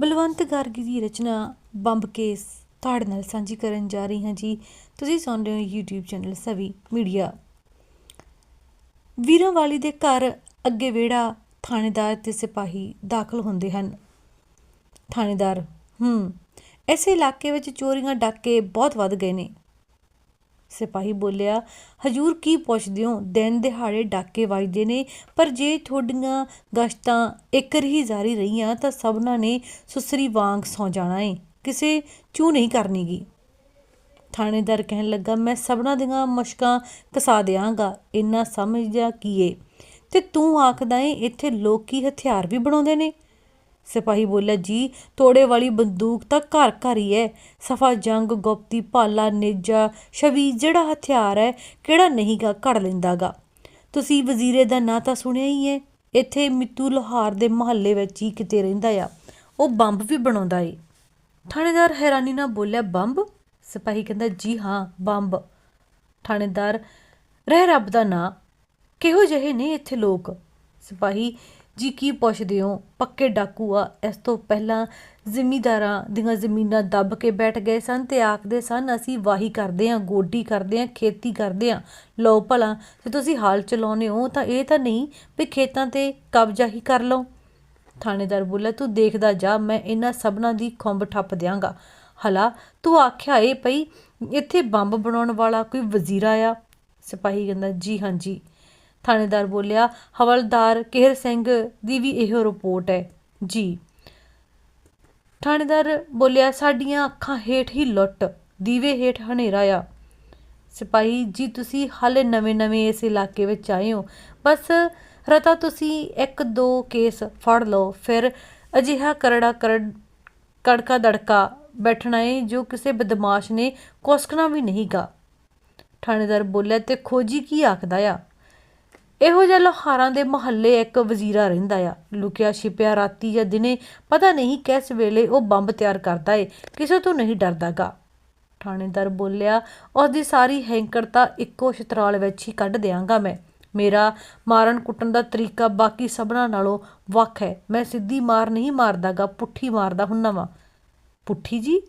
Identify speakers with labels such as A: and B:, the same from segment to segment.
A: ਬਲਵੰਤ ਗਾਰਗੀ ਦੀ ਰਚਨਾ bomb case ਤੁਹਾਡੇ ਨਾਲ ਸਾਂਝੀ ਕਰਨ ਜਾ ਰਹੀ ਹਾਂ ਜੀ। ਤੁਸੀਂ ਸੁਣ ਰਹੇ ਹੋ YouTube ਚੈਨਲ ਸਵੀ ਮੀਡੀਆ। ਵੀਰਾਂ ਵਾਲੀ ਦੇ ਘਰ ਅੱਗੇ ਵਿਹੜਾ, ਥਾਣੇਦਾਰ ਤੇ ਸਿਪਾਹੀ ਦਾਖਲ ਹੁੰਦੇ ਹਨ। ਥਾਣੇਦਾਰ, ਹੂੰ ਐਸੇ ਇਲਾਕੇ ਵਿੱਚ ਚੋਰੀਆਂ ਡਾਕੇ ਬਹੁਤ ਵੱਧ ਗਏ ਨੇ। ਸਿਪਾਹੀ ਬੋਲਿਆ, ਹਜੂਰ ਕੀ ਪੁੱਛਦੇ ਹੋ? ਦਿਨ ਦਿਹਾੜੇ ਡਾਕੇ ਵੱਜਦੇ ਨੇ, ਪਰ ਜੇ ਤੁਹਾਡੀਆਂ ਗਸ਼ਤਾਂ ਇੱਕ ਰਹੀ ਜਾਰੀ ਰਹੀਆਂ, ਤਾਂ ਸਭਨਾਂ ਨੇ ਸੁਸਰੀ ਵਾਂਗ ਸੌ ਜਾਣਾ ਏ। ਕਿਸੇ ਚੂ ਨਹੀਂ ਕਰਨੀਗੀ। ਥਾਣੇਦਾਰ ਕਹਿਣ ਲੱਗਾ, ਮੈਂ ਸਭਨਾਂ ਦੀਆਂ ਮੁਸ਼ਕਾਂ ਕਸਾ ਦਿਆਂਗਾ। ਇੰਨਾ ਸਮਝਦਾ ਕੀ ਏ? ਤੇ ਤੂੰ ਆਖਦਾ ਏ, ਇੱਥੇ ਲੋਕੀ ਹਥਿਆਰ ਵੀ ਬਣਾਉਂਦੇ ਨੇ। ਸਿਪਾਹੀ ਬੋਲਿਆ, ਜੀ, ਤੋੜੇ ਵਾਲੀ ਬੰਦੂਕ ਤਾਂ ਘਰ ਘਰ ਹੀ ਹੈ। ਸਫਾ ਜੰਗ, ਗੁਪਤੀ ਭਾਲਾ ਨੇਜਾ, ਸ਼ਵੀ, ਜਿਹੜਾ ਹਥਿਆਰ ਹੈ, ਕਿਹੜਾ ਨਹੀਂ ਗਾ ਘੜ ਲੈਂਦਾਗਾ। ਤੁਸੀਂ ਵਜ਼ੀਰੇ ਦਾ ਨਾਂ ਤਾਂ ਸੁਣਿਆ ਹੀ ਹੈ। ਇੱਥੇ ਮਿੱਤੂ ਲੋਹਾਰ ਦੇ ਮਹੱਲੇ ਵਿੱਚ ਹੀ ਕਿਤੇ ਰਹਿੰਦਾ ਆ। ਉਹ ਬੰਬ ਵੀ ਬਣਾਉਂਦਾ ਏ। ਥਾਣੇਦਾਰ ਹੈਰਾਨੀ ਨਾਲ ਬੋਲਿਆ, ਬੰਬ? ਸਿਪਾਹੀ ਕਹਿੰਦਾ, ਜੀ ਹਾਂ, ਬੰਬ। ਥਾਣੇਦਾਰ, ਰਹਿ ਰੱਬ ਦਾ ਨਾਂ। ਕਿਹੋ ਜਿਹੇ ਨੇ ਇੱਥੇ ਲੋਕ? ਸਿਪਾਹੀ ਜੀ ਕੀ ਪੁੱਛਦੇ ਹੋ? ਪੱਕੇ ਡਾਕੂ ਆ। ਇਸ ਤੋਂ ਪਹਿਲਾਂ ਜ਼ਿਮੀਦਾਰਾਂ ਦੀਆਂ ਜ਼ਮੀਨਾਂ ਦੱਬ ਕੇ ਬੈਠ ਗਏ ਸਨ ਤੇ ਆਖਦੇ ਸਨ, ਅਸੀਂ ਵਾਹੀ ਕਰਦੇ ਹਾਂ, ਗੋਡੀ ਕਰਦੇ ਹਾਂ, ਖੇਤੀ ਕਰਦੇ ਹਾਂ। ਲਓ ਭਲਾ, ਜੇ ਤੁਸੀਂ ਹਾਲ ਚਲਾਉਨੇ ਹੋ ਤਾਂ ਇਹ ਤਾਂ ਨਹੀਂ ਵੀ ਖੇਤਾਂ ਤੇ ਕਬਜ਼ਾ ਹੀ ਕਰ ਲਓ। ਥਾਣੇਦਾਰ ਬੋਲਿਆ, ਤੂੰ ਦੇਖਦਾ ਜਾ, ਮੈਂ ਇਹਨਾਂ ਸਭਨਾਂ ਦੀ ਖੁੰਬ ਠੱਪ ਦਿਆਂਗਾ। ਹਲਾ, ਤੂੰ ਆਖਿਆ ਏ ਪਈ, ਇੱਥੇ ਬੰਬ ਬਣਾਉਣ ਵਾਲਾ ਕੋਈ ਵਜ਼ੀਰਾ ਆ ਸਿਪਾਹੀ ਕਹਿੰਦਾ, ਜੀ, ਹਾਂਜੀ। ਥਾਣੇਦਾਰ ਬੋਲਿਆ, ਹਵਲਦਾਰ ਕਿਹਰ ਸਿੰਘ ਦੀ ਵੀ ਇਹੋ ਰਿਪੋਰਟ ਹੈ। ਜੀ। ਥਾਣੇਦਾਰ ਬੋਲਿਆ, ਸਾਡੀਆਂ ਅੱਖਾਂ ਹੇਠ ਹੀ ਲੁੱਟ, ਦੀਵੇ ਹੇਠ ਹਨੇਰਾ ਆ। ਸਿਪਾਹੀ, ਜੀ ਤੁਸੀਂ ਹਾਲੇ ਨਵੇਂ-ਨਵੇਂ ਇਸ ਇਲਾਕੇ ਵਿੱਚ ਆਏ ਹੋ। ਬਸ ਰਤਾ ਤੁਸੀਂ ਇੱਕ ਦੋ ਕੇਸ ਫੜ ਲਓ, ਫਿਰ ਅਜਿਹਾ ਕਰੜਾ ਕਰੜ ਕੜਕਾ ਦੜਕਾ ਬੈਠਣਾ ਏ, ਜੋ ਕਿਸੇ ਬਦਮਾਸ਼ ਨੇ ਕੋਸਕਣਾ ਵੀ ਨਹੀਂਗਾ ਥਾਣੇਦਾਰ ਬੋਲਿਆ, ਤੇ ਖੋਜੀ ਕੀ ਆਖਦਾ ਆ? ਇਹੋ ਜਿਹਾ ਲੋਹਾਰਾਂ ਦੇ ਮੁਹੱਲੇ ਇੱਕ ਵਜ਼ੀਰਾ ਰਹਿੰਦਾ ਆ। ਲੁਕਿਆ ਛਿਪਿਆ ਰਾਤੀ ਜਾਂ ਦਿਨੇ, ਪਤਾ ਨਹੀਂ ਕਿਸ ਵੇਲੇ ਉਹ ਬੰਬ ਤਿਆਰ ਕਰਦਾ ਏ, ਕਿਸੇ ਤੋਂ ਨਹੀਂ ਡਰਦਾਗਾ ਥਾਣੇਦਾਰ ਬੋਲਿਆ ਉਸ ਦੀ ਸਾਰੀ ਹੈਂਕੜਤਾ ਇੱਕੋ ਛਤਰਾਲ ਵਿੱਚ ਹੀ ਕੱਢ ਦਿਆਂਗਾ ਮੈਂ। ਮੇਰਾ ਮਾਰਨ ਕੁੱਟਣ ਦਾ ਤਰੀਕਾ ਬਾਕੀ ਸਭਨਾਂ ਨਾਲੋਂ ਵੱਖ ਹੈ। ਮੈਂ ਸਿੱਧੀ ਮਾਰ ਨਹੀਂ ਮਾਰਦਾਗਾ ਪੁੱਠੀ ਮਾਰਦਾ ਹੁੰਨਾ ਵਾਂ। ਪੁੱਠੀ ਜੀ?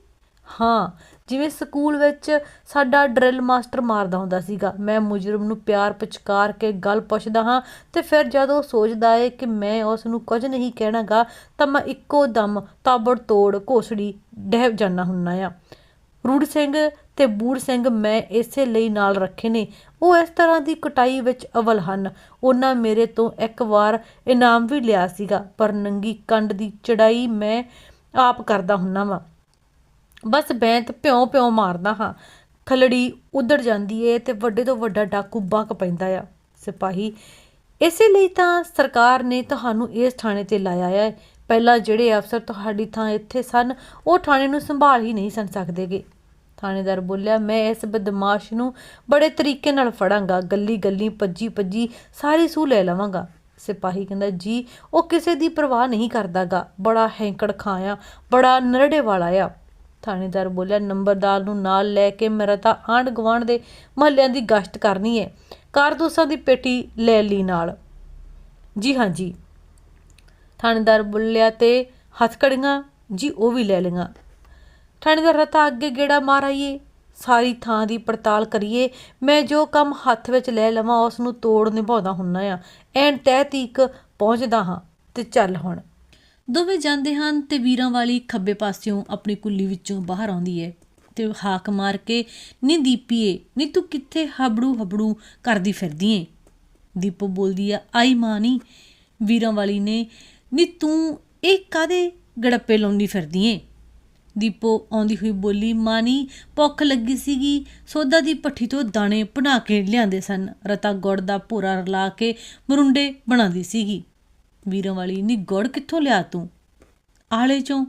A: ਹਾਂ, ਜਿਵੇਂ ਸਕੂਲ ਵਿੱਚ ਸਾਡਾ ਡਰਿਲ ਮਾਸਟਰ ਮਾਰਦਾ ਹੁੰਦਾ ਸੀਗਾ, ਮੈਂ ਮੁਜਰਮ ਨੂੰ ਪਿਆਰ ਪਚਕਾਰ ਕੇ ਗੱਲ ਪੁੱਛਦਾ ਹਾਂ ਤੇ ਫਿਰ ਜਦੋਂ ਸੋਚਦਾ ਏ ਕਿ ਮੈਂ ਉਸ ਨੂੰ ਕੁਝ ਨਹੀਂ ਕਹਿਣਾਗਾ, ਤਾਂ ਮੈਂ ਇੱਕੋ ਦਮ ਤਾਬੜ ਤੋੜ ਘੋਸੜੀ ਡਹਿ ਜਾਣਾ ਹੁੰਨਾ ਆ। ਰੂੜ ਸਿੰਘ ਤੇ ਬੂੜ ਸਿੰਘ ਮੈਂ ਇਸੇ ਲਈ ਨਾਲ ਰੱਖੇ ਨੇ। ਉਹ ਇਸ ਤਰ੍ਹਾਂ ਦੀ ਕਟਾਈ ਵਿੱਚ ਅਵਲ ਹਨ। ਉਹਨਾਂ ਮੇਰੇ ਤੋਂ ਇੱਕ ਵਾਰ ਇਨਾਮ ਵੀ ਲਿਆ ਸੀਗਾ, ਪਰ ਨੰਗੀ ਕੰਡ ਦੀ ਚੜਾਈ ਮੈਂ ਆਪ ਕਰਦਾ ਹੁੰਨਾ ਵਾਂ। ਬਸ ਬੈਂਤ ਪਿਉ ਪਿਉ ਮਾਰਦਾ ਹਾਂ। ਖਲੜੀ ਉਧੜ ਜਾਂਦੀ ਏ ਤੇ ਵੱਡੇ ਤੋਂ ਵੱਡਾ ਡਾਕੂ ਬਕ ਪੈਂਦਾ ਆ। ਸਿਪਾਹੀ, ਇਸੇ ਲਈ ਤਾਂ ਸਰਕਾਰ ਨੇ ਤੁਹਾਨੂੰ ਇਸ ਥਾਣੇ ਤੇ ਲਾਇਆ ਹੈ ਪਹਿਲਾਂ ਜਿਹੜੇ ਅਫਸਰ ਤੁਹਾਡੀ ਥਾਂ ਇੱਥੇ ਸਨ, ਉਹ ਥਾਣੇ ਨੂੰ ਸੰਭਾਲ ਹੀ ਨਹੀਂ ਸਨ ਸਕਦੇਗੇ। ਥਾਣੇਦਾਰ ਬੋਲਿਆ, ਮੈਂ ਇਸ ਬਦਮਾਸ਼ ਨੂੰ ਬੜੇ ਤਰੀਕੇ ਨਾਲ ਫੜਾਂਗਾ। ਗੱਲੀ ਗੱਲੀ, ਭੱਜੀ ਭੱਜੀ ਸਾਰੀ ਸੂ ਲੈ ਲਵਾਂਗਾ। ਸਿਪਾਹੀ ਕਹਿੰਦਾ, ਜੀ, ਉਹ ਕਿਸੇ ਦੀ ਪਰਵਾਹ ਨਹੀਂ ਕਰਦਾਗਾ। ਬੜਾ ਹੈਂਕੜ ਖਾਂ ਆ, ਬੜਾ ਨਰੜੇ ਵਾਲਾ ਆ। ਥਾਣੇਦਾਰ ਬੋਲਿਆ ਨੰਬਰਦਾਰ ਨੂੰ ਨਾਲ ਲੈ ਕੇ ਮੇਰਾ ਤਾਂ ਆਂਢ ਗੁਆਂਢ ਦੇ ਮਹੱਲਿਆਂ ਦੀ ਗਸ਼ਤ ਕਰਨੀ ਹੈ। ਕਾਰਤੂਸਾਂ ਦੀ ਪੇਟੀ ਲੈ ਲਈ ਨਾਲ। ਜੀ ਹਾਂ ਜੀ। ਥਾਣੇਦਾਰ ਬੋਲਿਆ, ਤੇ ਹਥਕੜੀਆਂ ਜੀ, ਉਹ ਵੀ ਲੈ ਲਈਆਂ। ਥਾਣੇਦਾਰ ਰਤਾ, ਅੱਗੇ ਗੇੜਾ ਮਾਰ ਆਈਏ? ਸਾਰੀ ਥਾਂ ਦੀ ਪੜਤਾਲ ਕਰੀਏ? ਮੈਂ ਜੋ ਕੰਮ ਹੱਥ ਵਿੱਚ ਲੈ ਲਵਾਂ, ਉਸ ਨੂੰ ਤੋੜ ਨਿਭਾਉਂਦਾ ਹੁੰਨਾ ਆ। ਐਨ ਤਹਿ ਤੀਕ ਪਹੁੰਚਦਾ ਹਾਂ ਤੇ ਚੱਲ ਹੁਣ। ਦੋਵੇਂ ਜਾਂਦੇ ਹਨ ਤੇ ਵੀਰਾਂ ਵਾਲੀ ਖੱਬੇ ਪਾਸਿਓਂ ਆਪਣੀ ਕੁੱਲੀ ਵਿੱਚੋਂ ਬਾਹਰ ਆਉਂਦੀ ਹੈ ਤੇ ਹਾਕ ਮਾਰ ਕੇ, ਨੀ ਦੀਪੀਏ, ਨੀ ਤੂੰ ਕਿੱਥੇ ਹਬੜੂ ਹਬੜੂ ਕਰਦੀ ਫਿਰਦੀ ਏ? ਦੀਪੋ ਬੋਲਦੀ ਆ, ਆਈ ਮਾਂ ਨੀ। ਵੀਰਾਂ ਵਾਲੀ ਨੇ, ਨੀ ਤੂੰ ਇਹ ਕਾਦੇ ਗੜੱਪੇ ਲਾਉਂਦੀ ਫਿਰਦੀ ਏ? ਦੀਪੋ ਆਉਂਦੀ ਹੋਈ ਬੋਲੀ ਮਾਨੀ ਭੁੱਖ ਲੱਗੀ ਸੀਗੀ, ਸੋਦਾ ਦੀ ਪੱਠੀ ਤੋਂ ਦਾਣੇ ਬਣਾ ਕੇ ਲਿਆਂਦੇ ਸਨ। ਰਤਾ ਗੁੜ ਦਾ ਭੂਰਾ ਰਲਾ ਕੇ ਮਰੁੰਡੇ ਬਣਾਉਂਦੀ ਸੀਗੀ। ਵੀਰਾਂ ਵਾਲੀ, ਨੀ ਗੁੜ ਕਿੱਥੋਂ ਲਿਆ ਤੂੰ? ਆਲੇ ਚੋਂ।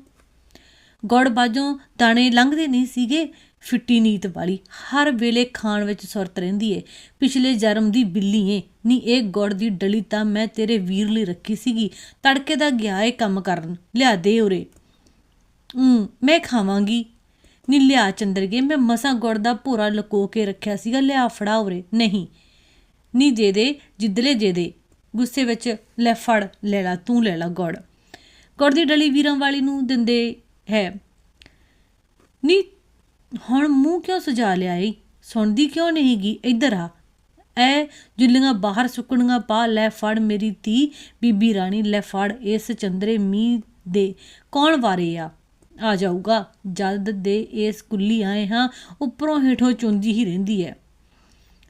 A: ਗੁੜ ਬਾਜੋਂ ਦਾਣੇ ਲੰਘਦੇ ਨਹੀਂ ਸੀਗੇ, ਫਿੱਟੀ ਨੀਤ ਵਾਲੀ। ਹਰ ਵੇਲੇ ਖਾਣ ਵਿੱਚ ਸੁਰਤ ਰਹਿੰਦੀ ਏ। ਪਿਛਲੇ ਜਨਮ ਦੀ ਬਿੱਲੀ ਏ। ਨੀ, ਇਹ ਗੁੜ ਦੀ ਡਲੀ ਤਾਂ ਮੈਂ ਤੇਰੇ ਵੀਰ ਲਈ ਰੱਖੀ ਸੀਗੀ। ਤੜਕੇ ਦਾ ਗਿਆ ਏ ਕੰਮ ਕਰਨ। ਲਿਆ ਦੇ ਉਰੇ। ਹੂੰ, ਮੈਂ ਖਾਵਾਂਗੀ। ਨੀ, ਲਿਆ ਚੰਦਰਗੇ, ਮੈਂ ਮਸਾਂ ਗੁੜ ਦਾ ਭੋਰਾ ਲਕੋ ਕੇ ਰੱਖਿਆ ਸੀਗਾ। ਲਿਆ ਫੜਾ ਉਰੇ। ਨਹੀਂ। ਨੀ, ਦੇ ਦੇ, ਜਿੱਦਲੇ ਦੇ ਦੇ। ਗੁੱਸੇ ਵਿੱਚ, ਲੈ ਫੜ, ਲੈ ਲਾ, ਤੂੰ ਲੈ ਲਾ ਗੁੜ। ਗੁੜ ਦੀ ਡਲੀ ਵੀਰਾਂ ਵਾਲੀ ਨੂੰ ਦਿੰਦੇ ਹੈ, ਨੀ, ਹੁਣ ਮੂੰਹ ਕਿਉਂ ਸਜਾ ਲਿਆ ਏ ਸੁਣਦੀ ਕਿਉਂ ਨਹੀਂ ਗੀ? ਇੱਧਰ ਆ। ਐ ਜੁੱਲੀਆਂ ਬਾਹਰ ਸੁੱਕਣੀਆਂ ਪਾ, ਲੈ ਫੜ ਮੇਰੀ ਧੀ, ਬੀਬੀ ਰਾਣੀ, ਲੈ ਫੜ ਇਸ ਚੰਦਰੇ ਮੀਂਹ ਦੇ। ਕੌਣ ਵਾਰੇ ਆ? ਆ ਜਾਊਗਾ। ਜਲਦ ਦੇ ਇਸ ਕੁੱਲੀ ਆਏ ਹਾਂ, ਉੱਪਰੋਂ ਹੇਠੋਂ ਚੁੰਦੀ ਹੀ ਰਹਿੰਦੀ ਹੈ।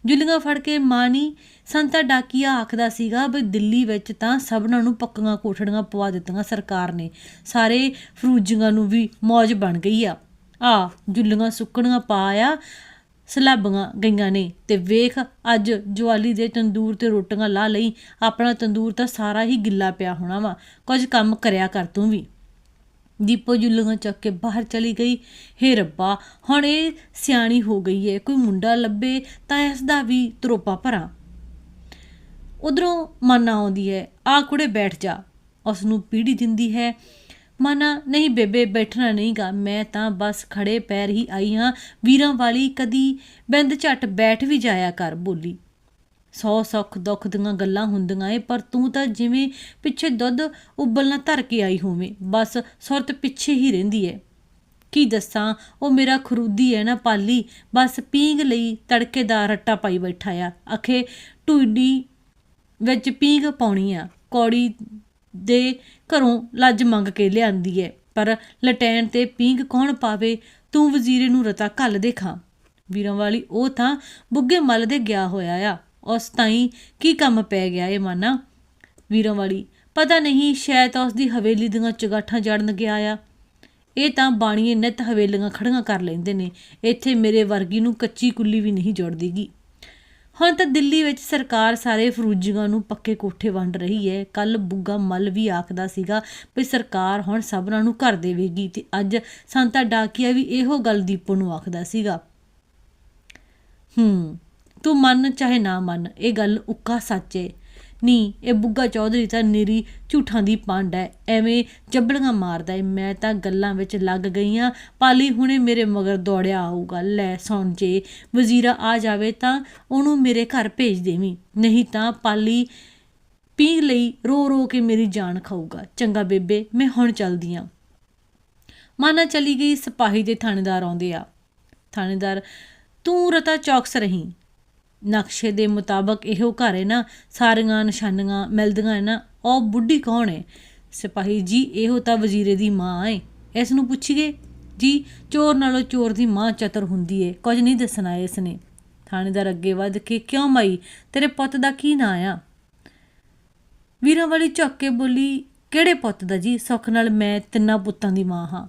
A: ਜੁੱਲੀਆਂ ਫੜ ਕੇ ਮਾਨੀ ਸੰਤਾ ਡਾਕੀਆ ਆਖਦਾ ਸੀਗਾ ਵੀ ਦਿੱਲੀ ਵਿੱਚ ਤਾਂ ਸਭਨਾਂ ਨੂੰ ਪੱਕੀਆਂ ਕੋਠੜੀਆਂ ਪਵਾ ਦਿੱਤੀਆਂ ਸਰਕਾਰ ਨੇ। ਸਾਰੇ ਫਰੂਜੀਆਂ ਨੂੰ ਵੀ ਮੌਜ ਬਣ ਗਈ ਆ। ਆ, ਜੁੱਲੀਆਂ ਸੁੱਕਣੀਆਂ ਪਾਇਆ ਸਲਾਬੀਆਂ ਗਈਆਂ ਨੇ ਤੇ ਵੇਖ ਅੱਜ ਜਵਾਲੀ ਦੇ ਤੰਦੂਰ ਤੇ ਰੋਟੀਆਂ ਲਾ ਲਈ, ਆਪਣਾ ਤੰਦੂਰ ਤਾਂ ਸਾਰਾ ਹੀ ਗਿੱਲਾ ਪਿਆ ਹੋਣਾ ਵਾ। ਕੁਝ ਕੰਮ ਕਰਿਆ ਕਰ ਤੂੰ ਵੀ। ਦੀਪੋ ਜੁੱਲੀਆਂ ਚੱਕ ਕੇ ਬਾਹਰ ਚਲੀ ਗਈ। ਹੇ ਰੱਬਾ, ਹੁਣ ਇਹ ਸਿਆਣੀ ਹੋ ਗਈ ਹੈ ਕੋਈ ਮੁੰਡਾ ਲੱਭੇ ਤਾਂ ਇਸ ਦਾ ਵੀ ਤਰੋਪਾ ਭਰਾਂ। ਉਧਰੋਂ ਮਾਨਾ ਆਉਂਦੀ ਹੈ ਆ ਕੁੜੇ ਬੈਠ ਜਾ। ਉਸ ਨੂੰ ਪੀੜੀ ਦਿੰਦੀ ਹੈ, ਮਾਨਾ, ਨਹੀਂ ਬੇਬੇ, ਬੈਠਣਾ ਨਹੀਂਗਾ, ਮੈਂ ਤਾਂ ਬਸ ਖੜੇ ਪੈਰ ਹੀ ਆਈ ਹਾਂ। ਵੀਰਾਂ ਵਾਲੀ ਕਦੀ ਬਿੰਦ ਝੱਟ ਬੈਠ ਵੀ ਜਾਇਆ ਕਰ, ਬੋਲੀ। ਸੌ ਸੁੱਖ ਦੁੱਖ ਦੀਆਂ ਗੱਲਾਂ ਹੁੰਦੀਆਂ ਏ, ਪਰ ਤੂੰ ਤਾਂ ਜਿਵੇਂ ਪਿੱਛੇ ਦੁੱਧ ਉਬਲਣਾ ਧਰ ਕੇ ਆਈ ਹੋਵੇਂ, ਬਸ ਸੁਰਤ ਪਿੱਛੇ ਹੀ ਰਹਿੰਦੀ ਏ। ਕੀ ਦੱਸਾਂ, ਉਹ ਮੇਰਾ ਖਰੂਦੀ ਹੈ ਨਾ ਪਾਲੀ, ਬਸ ਪੀਂਗ ਲਈ ਤੜਕੇ ਦਾ ਰੱਟਾ ਪਾਈ ਬੈਠਾ ਆ। ਅਖੇ ਟੂਡੀ ਵਿੱਚ ਪੀਂਗ ਪਾਉਣੀ ਆ, ਕੌੜੀ ਦੇ ਘਰੋਂ ਲੱਜ ਮੰਗ ਕੇ ਲਿਆਂਦੀ ਏ ਪਰ ਲਟੈਣ ਤੇ ਪੀਂਗ ਕੌਣ ਪਾਵੇ, ਤੂੰ ਵਜ਼ੀਰੇ ਨੂੰ ਰਤਾ ਘੱਲ ਦੇਖਾਂ। ਵੀਰਾਂ ਵਾਲੀ ਉਹ ਤਾਂ ਬੁੱਗੇ ਮੱਲ ਦੇ ਗਿਆ ਹੋਇਆ ਆ। ਉਸ ਤਾਈਂ ਕੀ ਕੰਮ ਪੈ ਗਿਆ ਏ ਮਾਨਾ? ਵੀਰਾਂ ਵਾਲੀ, ਪਤਾ ਨਹੀਂ ਸ਼ਾਇਦ ਉਸ ਦੀ ਹਵੇਲੀ ਦੀਆਂ ਚਗਾਠਾਂ ਜੜਨ ਗਿਆ ਆ। ਇਹ ਤਾਂ ਬਾਣੀਏ ਨਿਤ ਹਵੇਲੀਆਂ ਖੜੀਆਂ ਕਰ ਲੈਂਦੇ ਨੇ, ਇੱਥੇ ਮੇਰੇ ਵਰਗੀ ਨੂੰ ਕੱਚੀ ਕੁੱਲੀ ਵੀ ਨਹੀਂ ਜੁੜਦੀਗੀ। ਹੁਣ ਤਾਂ ਦਿੱਲੀ ਵਿੱਚ ਸਰਕਾਰ ਸਾਰੇ ਫਰੂਜੀਆਂ ਨੂੰ ਪੱਕੇ ਕੋਠੇ ਵੰਡ ਰਹੀ ਹੈ ਕੱਲ ਬੁੱਗਾ ਮੱਲ ਵੀ ਆਖਦਾ ਸੀਗਾ ਵੀ ਸਰਕਾਰ ਹੁਣ ਸਭਨਾਂ ਨੂੰ ਘਰ ਦੇਵੇਗੀ ਤੇ ਅੱਜ ਸੰਤਾ ਡਾਕੀਆ ਵੀ ਇਹੋ ਗੱਲ ਦੀਪੋ ਨੂੰ ਆਖਦਾ ਸੀਗਾ। ਹੂੰ। ਤੂੰ ਮੰਨ ਚਾਹੇ ਨਾ ਮੰਨ, ਇਹ ਗੱਲ ਉੱਕਾ ਸੱਚ ਏ। ਨਹੀਂ ਇਹ ਬੁੱਗਾ ਚੌਧਰੀ ਤਾਂ ਨਿਰੀ ਝੂਠਾਂ ਦੀ ਪੰਡ ਐ, ਐਵੇਂ ਜੱਬਲੀਆਂ ਮਾਰਦਾ ਏ। ਮੈਂ ਤਾਂ ਗੱਲਾਂ ਵਿੱਚ ਲੱਗ ਗਈਆਂ ਪਾਲੀ ਹੁਣੇ ਮੇਰੇ ਮਗਰ ਦੌੜਿਆ ਆਊਗਾ। ਲੈ, ਸੁਣ ਜੇ, ਵਜ਼ੀਰਾ ਆ ਜਾਵੇ ਤਾਂ ਉਹਨੂੰ ਮੇਰੇ ਘਰ ਭੇਜ ਦੇਵੀਂ, ਨਹੀਂ ਤਾਂ ਪਾਲੀ ਪੀ ਲਈ ਰੋ ਰੋ ਕੇ ਮੇਰੀ ਜਾਨ ਖਾਊਗਾ। ਚੰਗਾ ਬੇਬੇ, ਮੈਂ ਹੁਣ ਚੱਲਦੀ ਆਂ। ਮਾਨਾ ਚਲੀ ਗਈ ਸਿਪਾਹੀ ਦੇ ਥਾਣੇਦਾਰ ਆਉਂਦੇ ਆ। ਥਾਣੇਦਾਰ, ਤੂੰ ਰਤਾ ਚੌਕਸ ਰਹੀਂ। ਨਕਸ਼ੇ ਦੇ ਮੁਤਾਬਕ ਇਹੋ ਘਰ ਹੈ ਨਾ, ਸਾਰੀਆਂ ਨਿਸ਼ਾਨੀਆਂ ਮਿਲਦੀਆਂ ਹੈ ਨਾ, ਉਹ ਬੁੱਢੀ ਕੌਣ ਹੈ? ਸਿਪਾਹੀ ਜੀ, ਇਹੋ ਤਾਂ ਵਜ਼ੀਰੇ ਦੀ ਮਾਂ ਹੈ। ਇਸ ਨੂੰ ਪੁੱਛੀਏ, ਜੀ, ਚੋਰ ਨਾਲੋਂ ਚੋਰ ਦੀ ਮਾਂ ਚਤਰ ਹੁੰਦੀ ਏ ਕੁਝ ਨਹੀਂ ਦੱਸਣਾ ਇਸ ਨੇ ਥਾਣੇਦਾਰ ਅੱਗੇ ਵੱਧ ਕੇ, ਕਿਉਂ ਮਾਈ, ਤੇਰੇ ਪੁੱਤ ਦਾ ਕੀ ਨਾਂ ਆ? ਵੀਰਾਂ ਵਾਲੀ ਝੁੱਕ ਕੇ ਬੋਲੀ, ਕਿਹੜੇ ਪੁੱਤ ਦਾ ਜੀ? ਸੁੱਖ ਨਾਲ ਮੈਂ ਤਿੰਨਾਂ ਪੁੱਤਾਂ ਦੀ ਮਾਂ ਹਾਂ।